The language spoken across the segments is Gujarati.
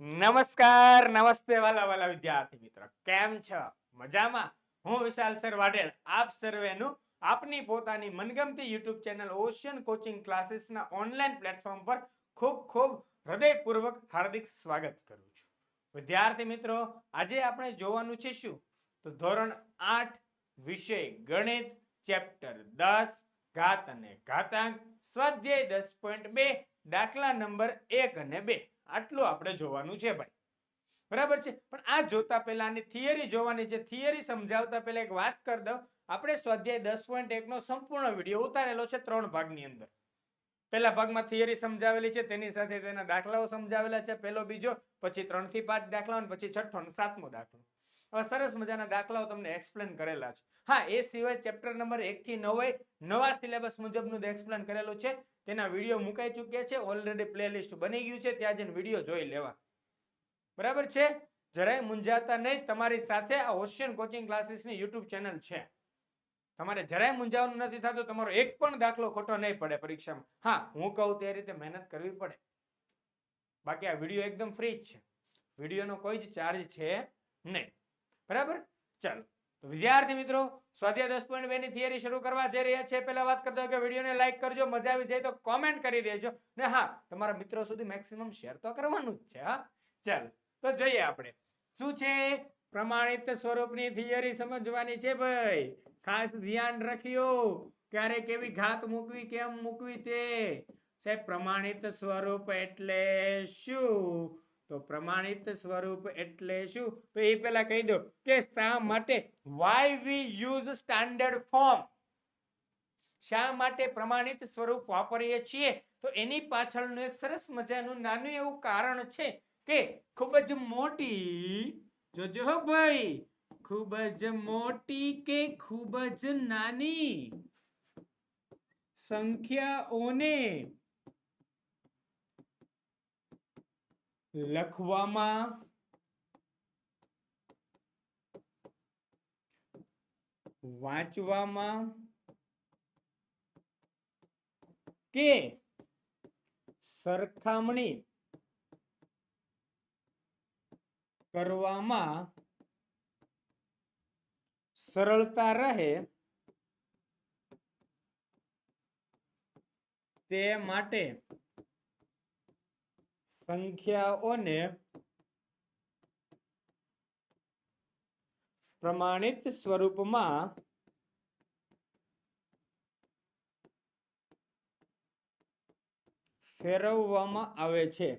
નમસ્કાર, નમસ્તે વાલા વાલા વિદ્યાર્થી મિત્રો. કેમ છો? મજામાં? હું વિશાલ સર વાઢેર આપ સર્વેનું આપની પોતાની મનગમતી યુટ્યુબ ચેનલ ઓશિયન કોચિંગ ક્લાસીસના ઓનલાઈન પ્લેટફોર્મ પર ખૂબ ખૂબ હૃદયપૂર્વક હાર્દિક સ્વાગત કરું છું. વિદ્યાર્થી મિત્રો, આજે આપણે જોવાનું છે શું? તો ધોરણ આઠ, વિષય ગણિત, ચેપ્ટર દસ, ઘાત અને ઘાતાંક, સ્વાધ્યાય દસ પોઈન્ટ બે, દાખલા નંબર એક અને બે. આટલું આપણે જોવાનું છે ભાઈ. બરાબર છે? પણ આ જોતા પહેલા, આની થિયરી જોવાની છે. થિયરી સમજાવતા પહેલા એક વાત કરી દઉં. આપણે સ્વાધ્યાય દસ પોઈન્ટ એકનો સંપૂર્ણ વીડિયો ઉતારેલો છે ત્રણ ભાગની અંદર. પહેલા ભાગમાં થિયરી સમજાવેલી છે, તેની સાથે તેના દાખલાઓ સમજાવેલા છે. પહેલો, બીજો, પછી ત્રણથી પાંચ દાખલાઓ પછી છઠ્ઠો અને સાતમો દાખલો. હવે સરસ મજાના દાખલાઓ તમને એક્સપ્લેન કરેલા છે. હા, એ સિવાય ચેપ્ટર નંબર એક થી નવે નવા સિલેબસ મુજબનું એક્સપ્લેન કરેલું છે. તેના વીડિયો મુકાઈ ચૂક્યા છે ઓલરેડી પ્લેલિસ્ટ બની ગયું છે, ત્યાં જઈને વીડિયો જોઈ લેવા. બરાબર છે? જરાય મૂંઝાતા નહીં, તમારી સાથે આ ઓશિયન કોચિંગ ક્લાસીસની યુટ્યુબ ચેનલ છે. તમારે જરાય મૂંઝાવાનું નથી થતું, તમારો એક પણ દાખલો ખોટો નહીં પડે પરીક્ષામાં. હા, હું કહું તે રીતે મહેનત કરવી પડે. બાકી આ વીડિયો એકદમ ફ્રી જ છે. વિડીયોનો કોઈ જ ચાર્જ છે નહીં. બરાબર? ચાલો. તો વિદ્યાર્થી મિત્રો, સ્વાધ્યાય દસ પોઈન્ટ બે ની થિયરી શરૂ કરવા જઈ રહ્યા છે પહેલા વાત કરતો કે વિડીયોને લાઈક કરજો, મજા આવી જાય તો કોમેન્ટ કરી દેજો. ને હા, તમારા મિત્રો સુધી મેક્સિમમ શેર તો કરવાનું જ છે, હા. ચાલો, તો જોઈએ આપણે. શું છે? પ્રમાણિત સ્વરૂપની થિયરી સમજવાની છે ભાઈ. ખાસ ધ્યાન રાખ્યો ક્યારે કેવી ઘાત મૂકવી, કેમ મૂકવી તે? સાહેબ, પ્રમાણિત સ્વરૂપ એટલે શું? તો પ્રમાણિત સ્વરૂપ એટલે શું? તો એ પહેલા કહી દો કે શા માટે why we use standard form શા માટે પ્રમાણિત સ્વરૂપ વાપરીએ છીએ? તો એની પાછળનું એક સરસ મજાનું નાનું એવું કારણ છે કે ખૂબ જ મોટી, જોજો ભાઈ, ખૂબ જ મોટી કે ખૂબ જ નાની સંખ્યાઓને લખવામાં વાંચવામાં કે સરખામણી કરવામાં સરળતા રહે તે માટે સંખ્યાઓને પ્રમાણિત સ્વરૂપમાં ફેરવવામાં આવે છે.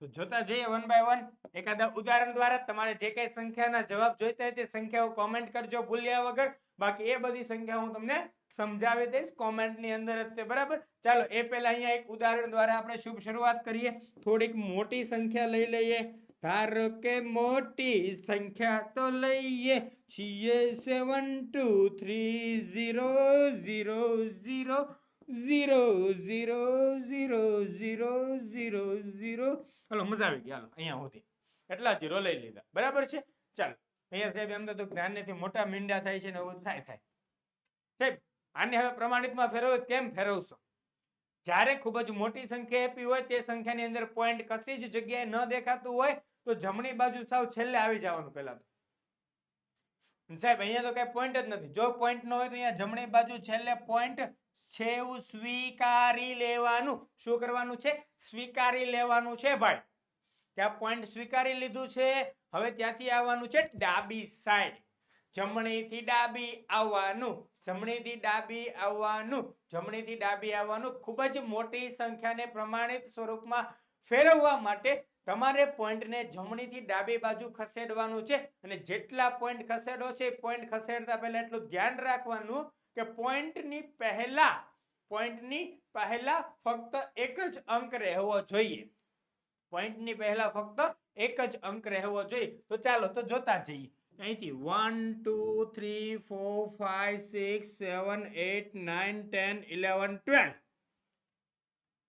તો જોતા જઈએ વન બાય વન. એકાદા ઉદાહરણ દ્વારા તમારે જે કઈ સંખ્યાના જવાબ જોઈતા હોય તે સંખ્યાઓ કોમેન્ટ કરજો ભૂલ્યા વગર. બાકી એ બધી સંખ્યા હું તમને સમજાવી દઈશ કોમેન્ટની અંદર જ તે બરાબર? ચાલો, એ પહેલા અહીંયા એક ઉદાહરણ દ્વારા આપણે શુભ શરૂઆત કરીએ. થોડીક મોટી સંખ્યા લઈ લઈએ. ધારો કે મોટી સંખ્યા તો લઈએ. છીએ seven two three zero zero zero zero zero zero zero zero zero. Hello, મજા આવી ગઈ. હાલો, અહીંયા સુધી. એટલા જીરો લઈ લીધા. બરાબર છે? ચાલો, અહીંયા સાહેબ, એમ તો જ્ઞાનથી મોટા મીંડા થાય છે ને એવું થાય થાય. સાહેબ આને હવે પ્રમાણિતમાં ફેરવો તો કેમ ફેરવશો? જ્યારે ખૂબ જ મોટી સંખ્યા આપી હોય તે સંખ્યાની અંદર પોઈન્ટ કશી જ જગ્યાએ ન દેખાતું હોય તો જમણી બાજુ સાવ છેલ્લે આવી જવાનું પહેલા તો. સાહેબ, અહીંયા તો કઈ પોઈન્ટ જ નથી. જો પોઈન્ટ ન હોય તો અહીંયા જમણી બાજુ છેલ્લે પોઈન્ટ છે સ્વીકારી લેવાનું. શું કરવાનું છે? સ્વીકારી લેવાનું છે ભાઈ. ત્યાં પોઈન્ટ સ્વીકારી લીધું છે. હવે ત્યાંથી આવવાનું છે ડાબી સાઈડ જમણીથી ડાબી આવવાનું, જમણીથી ડાબી આવવાનું, જમણીથી ડાબી આવવાનું ખૂબ જ મોટી સંખ્યાને પ્રમાણિત સ્વરૂપમાં ફેરવવા માટે તમારે પોઈન્ટને જમણીથી ડાબી બાજુ ખસેડવાનું છે અને જેટલા પોઈન્ટ ખસેડો છે પોઈન્ટ ખસેડતા પહેલા એટલું ધ્યાન રાખવાનું કે પોઈન્ટની પહેલા પોઈન્ટની પહેલા ફક્ત એક જ અંક રહેવો જોઈએ. પોઈન્ટની પહેલા ફક્ત એક જ અંક રહેવો જોઈએ. તો ચાલો તો જોતા જઈએ. અહીંથી one two three four five six seven eight nine ten eleven twelve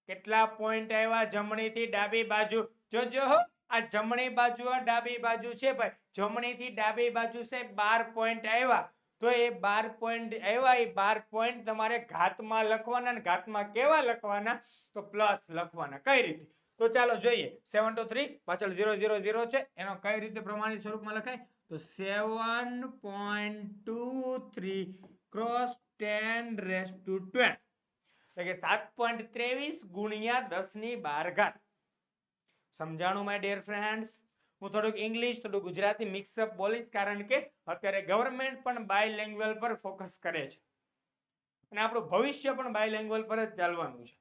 કેટલા પોઈન્ટ આવ્યા જમણીથી ડાબી બાજુ? જોજો હો, આ જમણી બાજુ, આ ડાબી બાજુ છે ભાઈ. જમણીથી ડાબી બાજુ છે બાર પોઈન્ટ આવ્યા. તો એ બાર પોઈન્ટ આવ્યા, એ બાર પોઈન્ટ તમારે ઘાતમાં લખવાના અને ઘાતમાં કેવા લખવાના? તો પ્લસ લખવાના, કઈ રીતે? તો ચાલો જોઈએ. સેવન ટુ થ્રી પાછળ ઝીરો ઝીરો ઝીરો છે. એનો કઈ રીતે પ્રમાણિત સ્વરૂપમાં લખાય? તો seven point two three cross ten raise to twelve એટલે કે સાત પોઈન્ટ ત્રેવીસ ગુણ્યા દસની બાર ઘાત. સમજાણું માય ડિયર ફ્રેન્ડ્સ હું થોડુંક ઇંગ્લિશ થોડું ગુજરાતી મિક્સઅપ બોલીશ, કારણ કે અત્યારે ગવર્મેન્ટ પણ બાય લેંગ્વેજ પર ફોકસ કરે છે. અને આપણું ભવિષ્ય પણ બાય લેંગ્વેજ પર જ ચાલવાનું છે.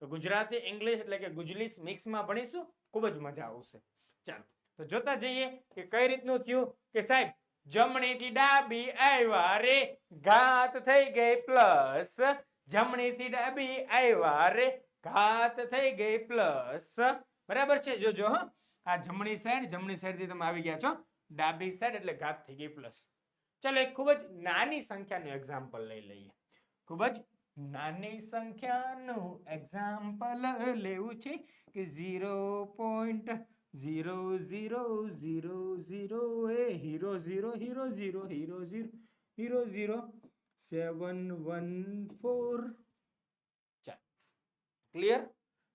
તો ગુજરાતી ઇંગ્લિશ એટલે કે ગુજલીસ મિક્સમાં ભણીશું, ખૂબ જ મજા આવશે. ચાલો. તો જોતા જઈએ કે કઈ રીતનું થયું કે સાહેબ, જમણીથી ડાબી આવ્યા રે ઘાત થઈ ગઈ પ્લસ. જમણીથી ડાબી આવ્યા રે ઘાત થઈ ગઈ પ્લસ. બરાબર છે? જોજો હા. આ જમણી સાઈડ જમણી સાઈડથી તમે આવી ગયા છો. ડાબી સાઈડ એટલે ઘાત થઈ ગઈ પ્લસ. ચલો એક ખૂબ જ નાની સંખ્યાનું એક્ઝામ્પલ લઈ લઈએ. ખૂબ જ નાની સંખ્યાનું એક્ઝામ્પલ લેવું છે કે zero point zero zero zero zero એ hero zero hero zero hero zero hero zero seven one four ચાલ. ક્લિયર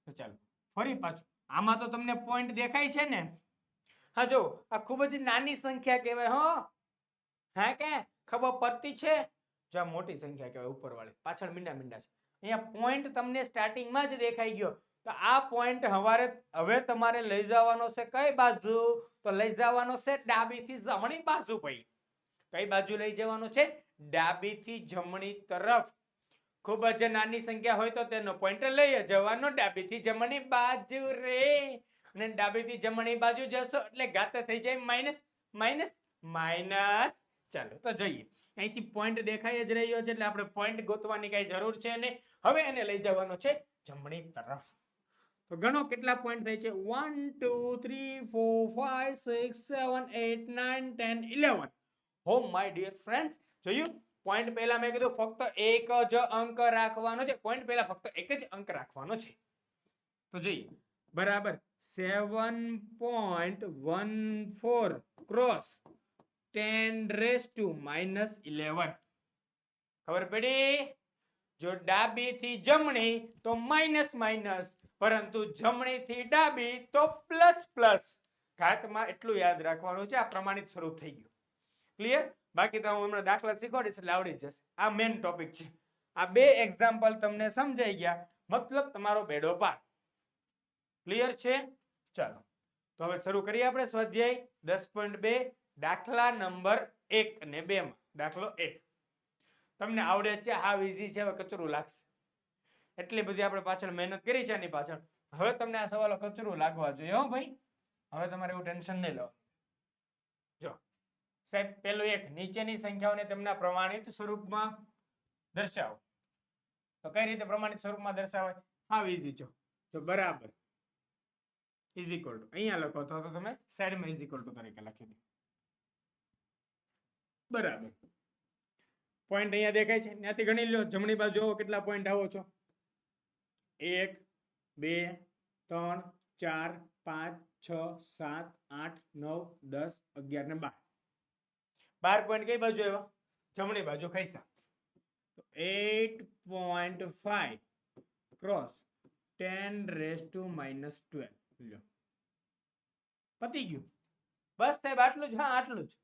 તો ચાલો, ફરી પાછું. આમાં તો તમને પોઈન્ટ દેખાય છે ને? હા, જો, આ ખૂબ જ નાની સંખ્યા કહેવાય, હો. હા, કે? ખબર પડતી છે? જો મોટી સંખ્યા કહેવાય ઉપરવાળી. પાછળ મીંડા મીંડા છે. અહીંયા પોઈન્ટ તમને સ્ટાર્ટિંગમાં જ દેખાઈ ગયો. તો આ પોઈન્ટ હવારે હવે તમારે લઈ જવાનો છે કઈ બાજુ? તો લઈ જવાનો છે ડાબીથી જમણી બાજુ ભાઈ. કઈ બાજુ લઈ જવાનો છે? ડાબીથી જમણી તરફ. ખૂબ જ નાની સંખ્યા હોય તો તેનો પોઈન્ટ લઈ જવાનો ડાબીથી જમણી બાજુ રે. અને ડાબીથી જમણી બાજુ જશો એટલે ઘાત થઈ જાય માઇનસ માઇનસ માઇનસ ચાલો, તો જોઈએ. અહીંથી પોઈન્ટ દેખાઈ જ રહ્યો છે એટલે આપણે પોઈન્ટ ગોતવાની કઈ જરૂર છે નહીં. હવે એને લઈ જવાનો છે જમણી તરફ. તો ગણો કેટલા પોઈન્ટ થાય છે? One two three four five six seven eight nine ten eleven oh my dear friends જોયું પોઈન્ટ પહેલા મેં કીધું, ફક્ત એક જ અંક રાખવાનો છે. પોઈન્ટ પહેલા ફક્ત એક જ અંક રાખવાનો છે. તો જોઈએ, બરાબર. Seven point one four cross ten raise to minus eleven ખબર પડી? જો ડાબી થી જમણી તો માઇનસ માઇનસ, પરંતુ જમણી થી ડાબી તો પ્લસ પ્લસ. ઘાતમાં એટલું યાદ રાખવાનું છે, આ પ્રમાણિત સ્વરૂપ થઈ ગયું. ક્લિયર બાકી તો હું હમણાં દાખલા શીખવાડીશ એટલે આવડી જશે. આ મેન ટોપિક છે. આ બે એક્ઝામ્પલ તમને સમજાઈ ગયા. મતલબ તમારો બેડો પાર. ક્લિયર છે? ચાલો. તો હવે શરૂ કરીએ આપણે સ્વાધ્યાય દસ પોઈન્ટ બે, દાખલા નંબર એક અને બે માં દાખલો એક. તમને આવડે છે આ ઇઝી છે, હવે કચરું લાગશે. એટલી બધી આપણે પાછળ મહેનત કરી છે આની પાછળ. હવે તમને આ સવાલો કચરું લાગવા જોઈએ, હો ભાઈ. હવે તમારે એવું ટેન્શન નહીં લો જો, સાહેબ, પેલું એક, નીચેની સંખ્યાઓને તેમના પ્રમાણિત સ્વરૂપમાં દર્શાવો. તો કઈ રીતે પ્રમાણિત સ્વરૂપમાં દર્શાવાય? હા ઇઝી જો. તો બરાબર. ઇઝ ઇક્વલ ટુ અહીંયા લખો તો તમે સાઈડમાં ઇઝ ઇક્વલ ટુ તરીકે લખી દો. બરાબર. પોઈન્ટ અહીંયા દેખાય છે. ત્યાંથી ગણી લો, જમણી બાજુ જોવો કેટલા પોઈન્ટ આવો છો? એક, બે, ત્રણ, ચાર, પાંચ, છ, સાત, આઠ, નવ, દસ, અગિયાર ને બાર. બાર પોઈન્ટ કઈ બાજુ આવ્યા? જમણી બાજુ, ખૈસા. તો eight point five cross ten raise to minus twelve લ્યો. પતી ગયું. બસ સાહેબ, આટલું જ, હા, આટલું જ.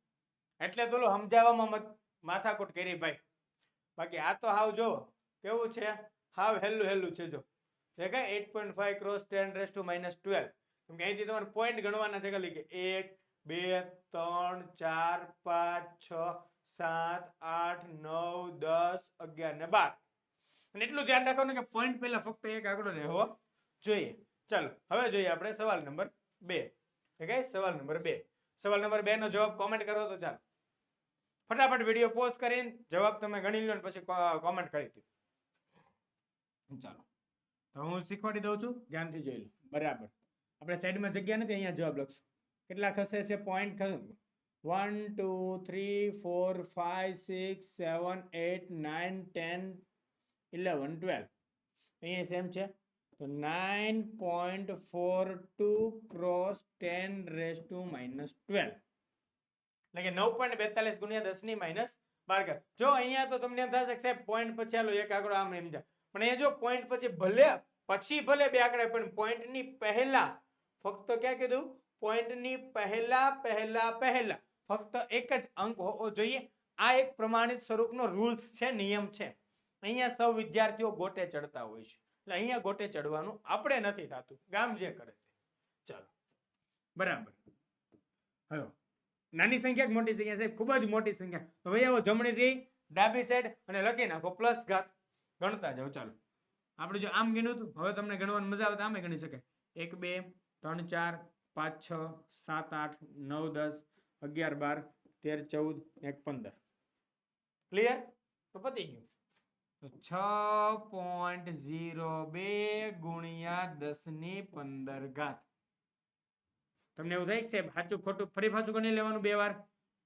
એટલે પેલું સમજાવવામાં મત માથાકૂટ કરી ભાઈ. બાકી આ તો હાવ જો, કેવું છે? હાવ હેલું હેલું છે જો. દેખાય eight point five cross ten raise to minus twelve કેમ કે અહીંથી તમારે પોઈન્ટ ગણવાના છે કે એક, બે, ત્રણ, ચાર, પાંચ, છ, સાત, આઠ, નવ, દસ, અગિયાર ને બાર. અને એટલું ધ્યાન રાખવાનું કે પોઈન્ટ પહેલા ફક્ત એક આંકડો રહેવો જોઈએ. ચાલો, હવે જોઈએ આપણે સવાલ નંબર બે. સવાલ નંબર બે. સવાલ નંબર બે નો જવાબ કોમેન્ટ કરો તો ચાલો. ફટાફટ વીડિયો પોસ્ટ કરીને જવાબ તમે ગણી લો પછી કોમેન્ટ કરી દો. ચાલો. તો હું શીખવાડી દઉં છું. ધ્યાનથી જોઈ લો. બરાબર. આપણે સાઈડમાં જગ્યા નથી, અહીંયા જવાબ લખશું. કેટલા ખસે છે? Point one two three four five six seven eight nine ten eleven twelve અહીંયા સેમ છે. તો nine point four two cross ten raise to minus twelve એટલે કે નવ પોઈન્ટ બેતાલીસ ગુણ્યા દસની માઇનસ બાર જો અહીંયા તો તમને એમ થશે સાહેબ પોઈન્ટ પછી ચાલો એક આંકડો આમ એમ જાય પણ એ જો પોઈન્ટ પછી ભલે પછી ભલે બે આંકડા, પણ પોઈન્ટની પહેલા, ફક્ત ક્યાં કીધું? પોઈન્ટની પહેલા પહેલા પહેલા. ફક્ત એક જ અંક હોવો જોઈએ. આ એક પ્રમાણિત સ્વરૂપનો રૂલ્સ છે, નિયમ છે. અહીંયા સૌ વિદ્યાર્થીઓ ગોટે ચડતા હોય છે. એટલે અહીંયા ગોટે ચડવાનું આપણે નથી થતું. ગામ જે કરે છે ચાલો. બરાબર. હવે નાની સંખ્યા મોટી સંખ્યા સાહેબ, ખૂબ જ મોટી સંખ્યા. તો ભાઈ આવો જમણીથી ડાબી સાઈડ અને લખી નાખો પ્લસ ઘાત. ગણતા જાઓ, ચાલો. આપણે જો આમ ગણ્યું હતું, હવે તમને ગણવાની મજા આવે તો આમે ગણી શકાય. એક, બે, ત્રણ, ચાર, પાંચ, છ, સાત, આઠ, નવ, દસ, અગિયાર, બાર, તેર, ચૌદ, એક, પંદર. ક્લિયર તો પતી ગયું. તો છ પોઈન્ટ ઝીરો બે ગુણ્યા દસની પંદર ઘાત. તમને એવું થાય કે સાહેબ, સાચું ખોટું ફરી પાછું ગણી લેવાનું બે વાર?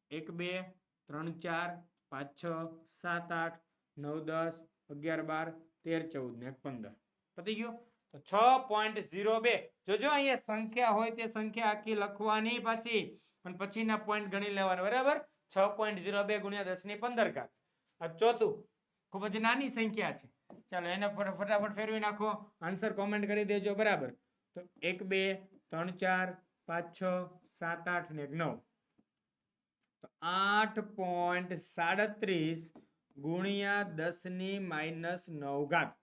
એક, બે, ત્રણ, ચાર, પાંચ, છ, સાત, આઠ, નવ, દસ, અગિયાર, બાર, તેર, ચૌદ ને પંદર. પતી ગયું? તો છ પોઈન્ટ ઝીરો બે. જોજો અહીંયા સંખ્યા હોય તે સંખ્યા આખી લખવાની પાછી. અને પછીના પોઈન્ટ ગણી લેવાના, બરાબર? છ પોઈન્ટ ઝીરો બે ગુણ્યા દસની પંદર ઘાત આ ચોથું. ખૂબ જ નાની સંખ્યા છે. ચાલો એને ફટ- ફટાફટ ફેરવી નાખો. આન્સર કોમેન્ટ કરી દેજો, બરાબર? તો એક, બે, ત્રણ, ચાર પાંચ, છ, સાત, આઠ ને નવ. તો આઠ પોઈન્ટ સાડત્રીસ ગુણ્યા દસની માઇનસ નવ ઘાત.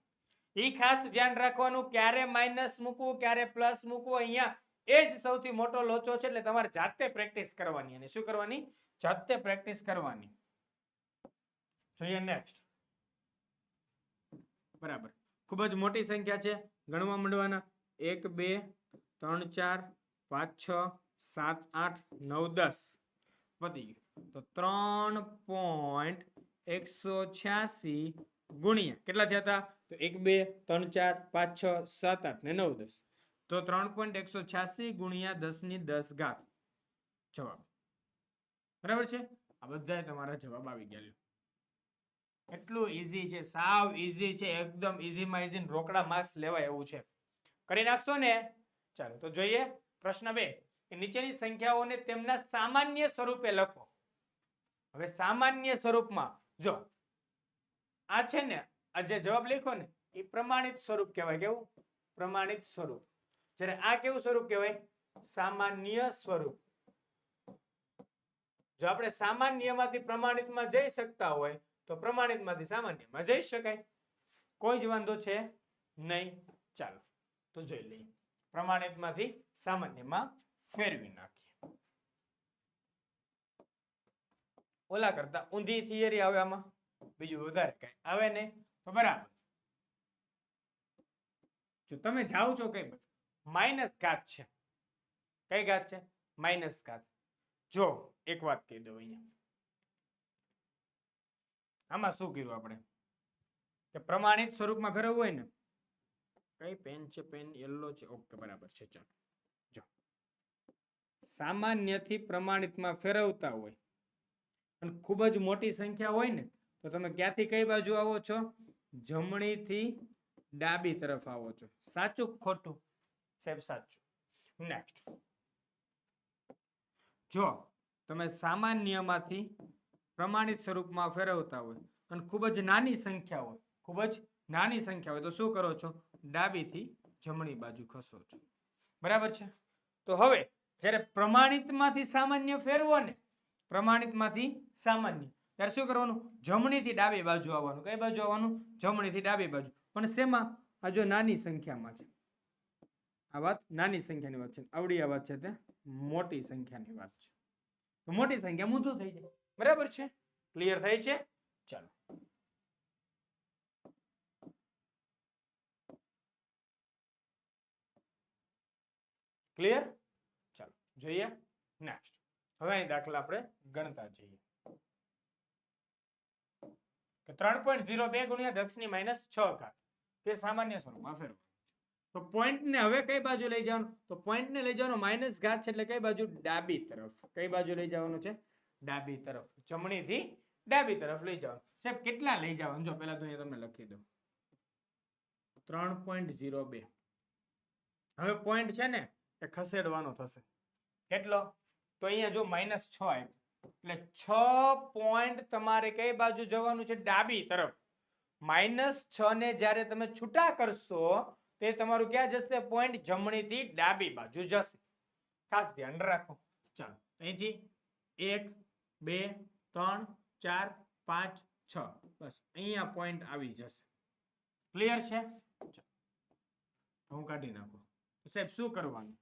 એ ખાસ ધ્યાન રાખવાનું, ક્યારે માઇનસ મૂકવું, ક્યારે પ્લસ મૂકવું, અહીંયા એ જ સૌથી મોટો લોચો છે, એટલે તમારે જાતે પ્રેક્ટિસ કરવાની. અને શું કરવાની? જાતે પ્રેક્ટિસ કરવાની. જોઈએ નેક્સ્ટ બરાબર. ખૂબ જ મોટી સંખ્યા છે, ગણવા માંડવાના. એક, બે, ત્રણ, ચાર પાંચ, છ, સાત, આઠ, નવ, દસ. પતી ગયું. તો ત્રણ પોઈન્ટ એકસો છ્યાસી ગુણ્યા. કેટલા થયા હતા? તો એક, બે, ત્રણ, ચાર, પાંચ, છ, સાત, આઠ ને નવ, દસ. તો ત્રણ પોઈન્ટ એકસો છ્યાસી ગુણ્યા દસની દસ ઘાત. જવાબ. બરાબર છે? આ બધા તમારા જવાબ આવી ગયા. એટલું ઈઝી છે, સાવ ઈઝી છે, એકદમ ઈઝીમાં ઈઝી રોકડા માર્ક્સ લેવાય એવું છે. કરી નાખશો ને? ચાલો, તો જોઈએ. પ્રશ્ન બે નીચેની સંખ્યાઓને તેમના સામાન્ય સ્વરૂપે લખો. હવે સામાન્ય સ્વરૂપમાં, જો, આ છે ને, આ જે જવાબ લખો ને, એ પ્રમાણિત સ્વરૂપ કહેવાય. કેવું? પ્રમાણિત સ્વરૂપ. જ્યારે આ કેવું સ્વરૂપ કહેવાય? સામાન્ય સ્વરૂપ. જો આપણે સામાન્યમાંથી પ્રમાણિતમાં જઈ શકતા હોય, તો પ્રમાણિતમાંથી સામાન્યમાં જઈ શકાય. કોઈ જ વાંધો છે નહીં. ચાલો, તો જોઈ લઈએ. પ્રમાણિતમાંથી સામાન્યમાં ફેરવી નાખીએ. ઓલા કરતા ઊંધી થિયરી આવે આમાં. બીજું વધારે કઈ આવે ને તો બરાબર. જો તમે જાઓ છો કઈ માઇનસ ઘાત છે. કઈ ઘાત છે? માઇનસ ઘાત. જો, એક વાત કહી દઉં અહીંયા. આમાં શું કર્યું આપણે? કે પ્રમાણિત સ્વરૂપમાં ફેરવવું હોય ને? કઈ પેન છે? પેન યલો છે? ઓકે, બરાબર છે, ચાલો. સામાન્યથી પ્રમાણિતમાં ફેરવતા હોય. અને ખૂબ જ મોટી સંખ્યા હોય ને, તો તમે ક્યાંથી કઈ બાજુ આવો છો? જમણીથી ડાબી તરફ આવો છો. સાચું ખોટું? સાહેબ, સાચું. નેક્સ્ટ જો તમે સામાન્યમાંથી પ્રમાણિત સ્વરૂપમાં ફેરવતા હોય અને ખૂબ જ નાની સંખ્યા હોય, ખૂબ જ નાની સંખ્યા હોય, તો શું કરો છો? ડાબીથી જમણી બાજુ ખસો છો. બરાબર છે? તો હવે જ્યારે પ્રમાણિતમાંથી સામાન્ય ફેરવો ને, પ્રમાણિતમાંથી સામાન્ય. ત્યારે શું કરવાનું? જમણીથી ડાબી બાજુ આવવાનું. કઈ બાજુ આવવાનું? જમણીથી ડાબી બાજુ. પણ શેમાં? આ જો નાની સંખ્યામાં છે. આ વાત નાની સંખ્યાની વાત છે. આવડી આ વાત છે તે મોટી સંખ્યાની વાત છે. તો મોટી સંખ્યા મૂંધું થઈ જાય. બરાબર છે? ક્લિયર થાય છે? ચાલો. ક્લિયર જોઈએ? નેક્સ્ટ હવે અહીં દાખલા આપણે ગણતા જઈએ. ત્રણ પોઈન્ટ ઝીરો બે ગુણ્યા દસની માઇનસ છ તે સામાન્ય સ્વરૂપમાં ફેરવો તો પોઈન્ટ ને હવે કઈ બાજુ લઈ જવાનું? તો પોઈન્ટ ને લઈ જવાનું માઇનસ ઘાત છે એટલે કઈ બાજુ? ડાબી તરફ. કઈ બાજુ લઈ જવાનું છે? ડાબી તરફ. જમણીથી ડાબી તરફ લઈ જવાનું. સાહેબ, કેટલા લઈ જવાનું? જો પહેલા તો અહીંયા તમને લખી દઉં. ત્રણ પોઈન્ટ ઝીરો બે. હવે પોઈન્ટ છે ને, એ ખસેડવાનો થશે. કેટલો? તો અહીંયા જો માઇનસ છ એમ એટલે છ પોઈન્ટ તમારે કઈ બાજુ જવાનું છે? ડાબી તરફ. માઇનસ છ ને જ્યારે તમે છૂટા કરશો, તે તમારું ક્યાં જશે? પોઈન્ટ જમણીથી ડાબી બાજુ જશે. ખાસ ધ્યાન રાખો. ચાલો, અહીંથી એક, બે, ત્રણ, ચાર, પાંચ, છ. બસ, અહીંયા પોઈન્ટ આવી જશે. ક્લિયર છે. હું કાઢી નાખું. સાહેબ, શું કરવાનું?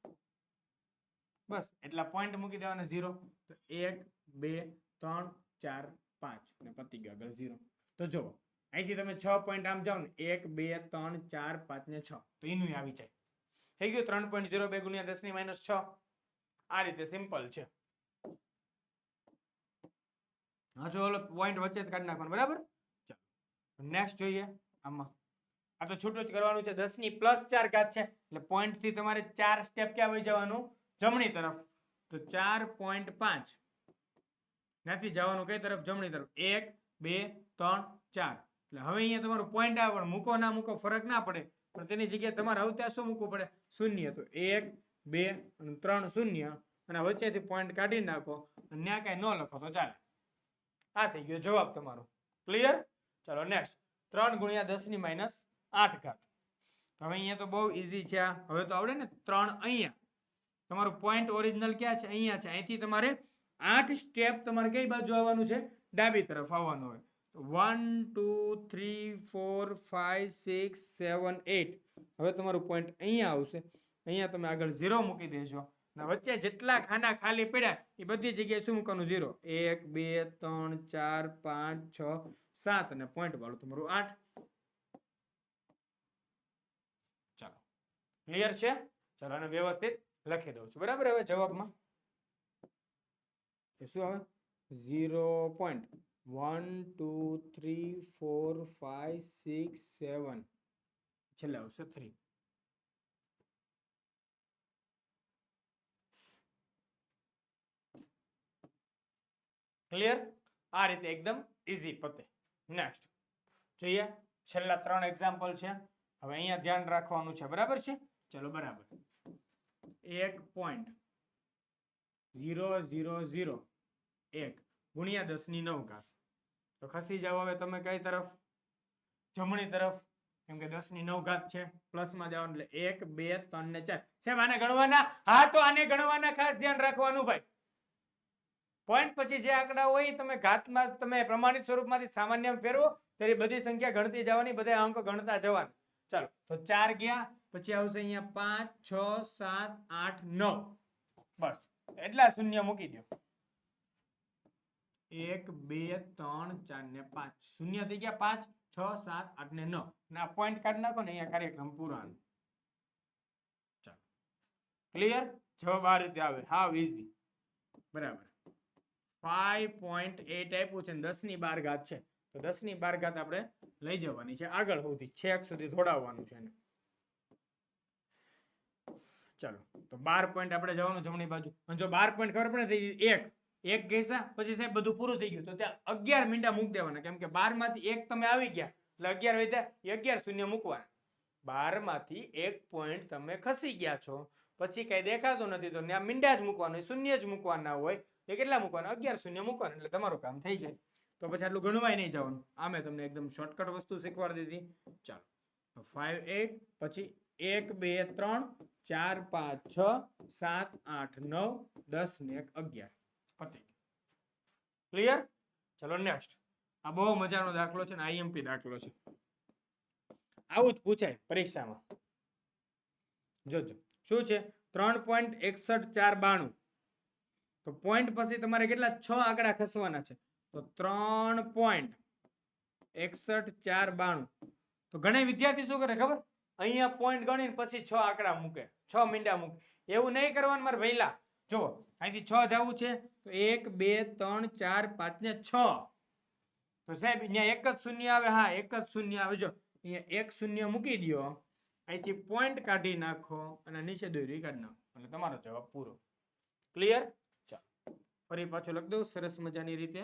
બસ, એટલા પોઈન્ટ મૂકી દેવાના ઝીરો તો એક, બે, ત્રણ, ચાર, પાંચ. અને પતી ગયો આગળ ઝીરો તો જુઓ, અહીંથી તમે છ પોઈન્ટ આમ જાઓ ને, એક, બે, ત્રણ, ચાર, પાંચ ને છ. તો એનું આવી જાય. થઈ ગયું ત્રણ પોઈન્ટ ઝીરો બે ગુણ્યા દસની માઇનસ છ. આ રીતે સિમ્પલ છે. હા, જો ઓલો પોઈન્ટ વચ્ચે જ કાઢી નાખવાનો, બરાબર? ચાલો. નેક્સ્ટ જોઈએ, આમાં. આ તો છૂટું જ કરવાનું છે દસની પ્લસ ચાર ઘાત છે. એટલે પોઈન્ટથી તમારે ચાર સ્ટેપ ક્યાં વહી જવાનું? જમણી તરફ. તો ચાર પોઈન્ટ પાંચ. ત્યાંથી જવાનું કઈ તરફ? જમણી તરફ. એક, બે, ત્રણ, ચાર. એટલે હવે અહીંયા તમારું પોઈન્ટ આવે, પણ મૂકો ના મૂકો ફરક ના પડે. પણ તેની જગ્યાએ તમારે હવે ત્યાં શું મૂકવું પડે? શૂન્ય. તો એક, બે અને ત્રણ શૂન્ય. અને વચ્ચેથી પોઈન્ટ કાઢી નાખો. અને ત્યાં કાંઈ ન લખો તો ચાલે. આ થઈ ગયો જવાબ તમારો. ક્લિયર ચાલો નેક્સ્ટ ત્રણ ગુણ્યા દસની માઇનસ આઠ ઘાત. હવે અહીંયા તો બહુ ઈઝી છે હવે તો આવડે ને ત્રણ અહીંયા. તમારું પોઈન્ટ ઓરિજિનલ ક્યાં છે? અહીંયા છે. અહીંથી તમારે આઠ સ્ટેપ તમારે કઈ બાજુ આવવાનું છે? ડાબી તરફ આવવાનું હોય. તો one two three four five six seven eight હવે તમારું પોઈન્ટ અહીંયા આવશે. અહીંયા તમે આગળ ઝીરો મૂકી દેજો. ને વચ્ચે જેટલા ખાના ખાલી પડ્યા, એ બધી જગ્યાએ શું મૂકવાનું? ઝીરો એક, બે, ત્રણ, ચાર, પાંચ, છ, સાત અને પોઈન્ટ વાળું તમારું આઠ. ચાલો. ક્લિયર છે? ચાલો અને વ્યવસ્થિત લખી દઉં છું. બરાબર હવે જવાબમાં? શું આવે? Zero point one, two, three, four, five, six, seven. છેલ્લે આવશે થ્રી. ક્લિયર? આ રીતે એકદમ ઇઝી પતે. નેક્સ્ટ જોઈએ. છેલ્લા ત્રણ એક્ઝામ્પલ છે. હવે અહીંયા ધ્યાન રાખવાનું છે. બરાબર છે? ચલો, બરાબર. એક પોઈન્ટ ઝીરો ઝીરો ઝીરો એક ગુણ્યા દસની નવ તો ખસી જાઓ હવે તમે કઈ તરફ? જમણી તરફ. કેમ દસની નવ છે. પ્લસમાં જવાનું એટલે એક, બે, ત્રણ ને ચાર. સાહેબ, આને ગણવાના? હા, તો આને ગણવાના. ખાસ ધ્યાન રાખવાનું ભાઈ પોઈન્ટ પછી જે આંકડા હોય, તમે ઘાતમાં, તમે પ્રમાણિત સ્વરૂપમાંથી સામાન્ય ફેરવો ત્યારે બધી સંખ્યા ગણતી જવાની, બધા અંક ગણતા જવાના. ચાલો, તો ચાર ગયા. પછી આવશે અહીંયા પાંચ, છ, સાત, આઠ, નવ. બસ. એટલા શૂન્ય મૂકી દો એક, બે, ત્રણ, ચાર ને પાંચ. શૂન્ય થઈ ગયા પાંચ, છ, સાત, આઠ ને નવ. ના પોઈન્ટ કાઢી નાખો ને અહીંયા કાર્યક્રમ પૂરો ચાલો. ક્લિયર જવાબ આ રીતે આવે. હા ઈઝી બરાબર. ફાઈવ પોઈન્ટ એટ આપ્યું છે દસની બાર ઘાત છે. તો દસની બાર ઘાત આપણે લઈ જવાની છે. આગળ સુધી, છેક સુધી ધોડાવવાનું છે એને. ચાલો, તો બાર પોઈન્ટ આપણે જવાનું જમણી બાજુ. અને જો બાર પોઈન્ટ ખબર પડે થઈ એક. એક ઘેસા પછી સાહેબ બધું પૂરું થઈ ગયું. તો ત્યાં અગિયાર મીંડા મૂકી દેવાના. કેમ કે બારમાંથી એક તમે આવી ગયા. એટલે અગિયાર વધ્યા અગિયાર શૂન્ય મૂકવાના. બારમાંથી એક પોઈન્ટ તમે ખસી ગયા છો. પછી કઈ દેખાતું નથી, તો ત્યાં મીંડા જ મૂકવાના શૂન્ય જ મૂકવાના હોય. એ કેટલા મૂકવાના? અગિયાર શૂન્ય મૂકવાના. એટલે તમારું કામ થઈ જાય. તો પછી આટલું ગણવાય નહીં જવાનું. આ મેં તમને એકદમ શોર્ટકટ વસ્તુ શીખવાડી દીધી. ચાલો. ફાઈવ એટ પછી એક, બે, ત્રણ, ચાર, પાંચ, છ, સાત, આઠ, નવ, દસ ને અગિયાર. પતી. ક્લિયર ચલો નેક્સ્ટ આ બહુ મજાનો દાખલો છે ને આઈએમપી દાખલો છે. આવું જ પૂછાય પરીક્ષામાં. જોજો. શું છે? ત્રણ પોઈન્ટ એકસઠ ચાર બાણું. તો પોઈન્ટ પછી તમારે કેટલા? છ આંકડા ખસવાના છે. તો ત્રણ પોઈન્ટ એકસઠ ચાર બાણું. તો ઘણા વિદ્યાર્થી શું કરે ખબર? અહીંયા પોઈન્ટ ગણીને પછી છ આંકડા મૂકે, છ મીંડા મૂકે. એવું નહીં કરવાનું મારે વહેલા જો અહીંથી છ જવું છે, તો એક, બે, ત્રણ, ચાર, પાંચ ને છ. તો સાહેબ, અહીંયા એક જ શૂન્ય આવે, હા, એક જ શૂન્ય આવે. જો, અહીંયા એક શૂન્ય મૂકી દો અહીંથી પોઈન્ટ કાઢી નાખો અને નીચે દોરી કાઢી નાખો. એટલે તમારો જવાબ પૂરો. ક્લિયર ચાલો. ફરી પાછું લખી દઉં, સરસ મજાની રીતે.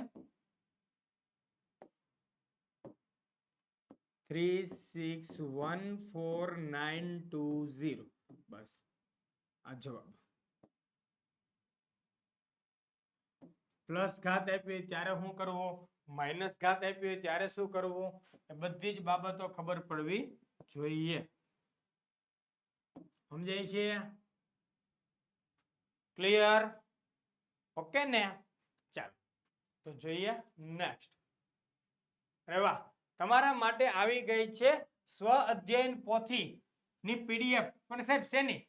Three six one four nine two zero બસ આ જવાબ પ્લસ ઘાત આપી હોય ત્યારે શું કરવું માઇનસ ઘાત આપી હોય ત્યારે શું કરવું એ બધી જ બાબતો ખબર પડવી જોઈએ સમજાય છે ક્લિયર ઓકે ને ચાલો તો જોઈએ નેક્સ્ટ અરે વાહ તમારા માટે આવી ગઈ છે સ્વ અધ્યયન પોથી ની પીડીએફ. પણ સાહેબ, શેની?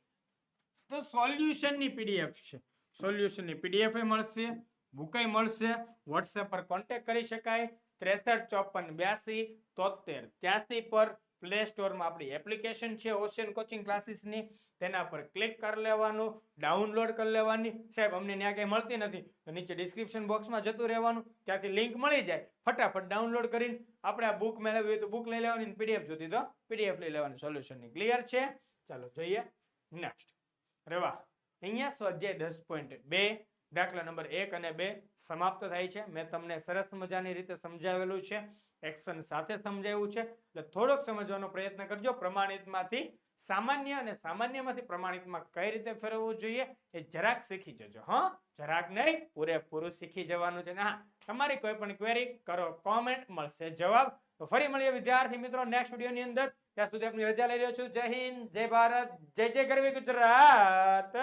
તો સોલ્યુશનની પીડીએફ છે. સોલ્યુશનની પીડીએફ મળશે બુકય મળશે, વોટ્સએપ પર કોન્ટેક્ટ કરી શકાય. ત્રેસઠ ચોપન બ્યાસી તોતેર ત્યાસી પર પ્લે સ્ટોરમાં આપણી એપ્લિકેશન છે ઓશિયન કોચિંગ ક્લાસીસની તેના પર ક્લિક કરી લેવાનું ડાઉનલોડ કરી લેવાની. સાહેબ, અમને ત્યાં કંઈ મળતી નથી. નીચે ડિસ્ક્રિપ્શન બોક્સમાં જતું રહેવાનું. ત્યાંથી લિંક મળી જાય. ફટાફટ ડાઉનલોડ કરીને આપણે આ બુક મેળવવી હોય તો બુક લઈ લેવાની પીડીએફ જોતી તો પીડીએફ લઈ લેવાની. સોલ્યુશનની ક્લિયર છે. ચાલો, જોઈએ નેક્સ્ટ રેવા અહીંયા સ્વાધ્યાય દસ પોઈન્ટ બે. દાખલા નંબર એક અને બે સમાપ્ત થાય છે. મેં તમને સરસ મજાની રીતે સમજાવેલું છે. એક્શન સાથે સમજાવ્યું છે. એટલે થોડોક સમજવાનો પ્રયત્ન કરજો. પ્રમાણિતમાંથી સામાન્ય અને સામાન્યમાંથી પ્રમાણિતમાં કઈ રીતે ફેરવવું જોઈએ એ જરાક શીખી જજો, હા. જરાક નહીં, પૂરેપૂરું શીખી જવાનું છે. હા, તમારી કોઈ પણ ક્વેરી કરો કોમેન્ટ મળશે જવાબ. તો ફરી મળીએ, વિદ્યાર્થી મિત્રો નેક્સ્ટ વિડીયોની અંદર. ત્યાં સુધી આપની રજા લઈ રહ્યો છું. જય હિન્દ, જય ભારત, જય જય ગરવી ગુજરાત.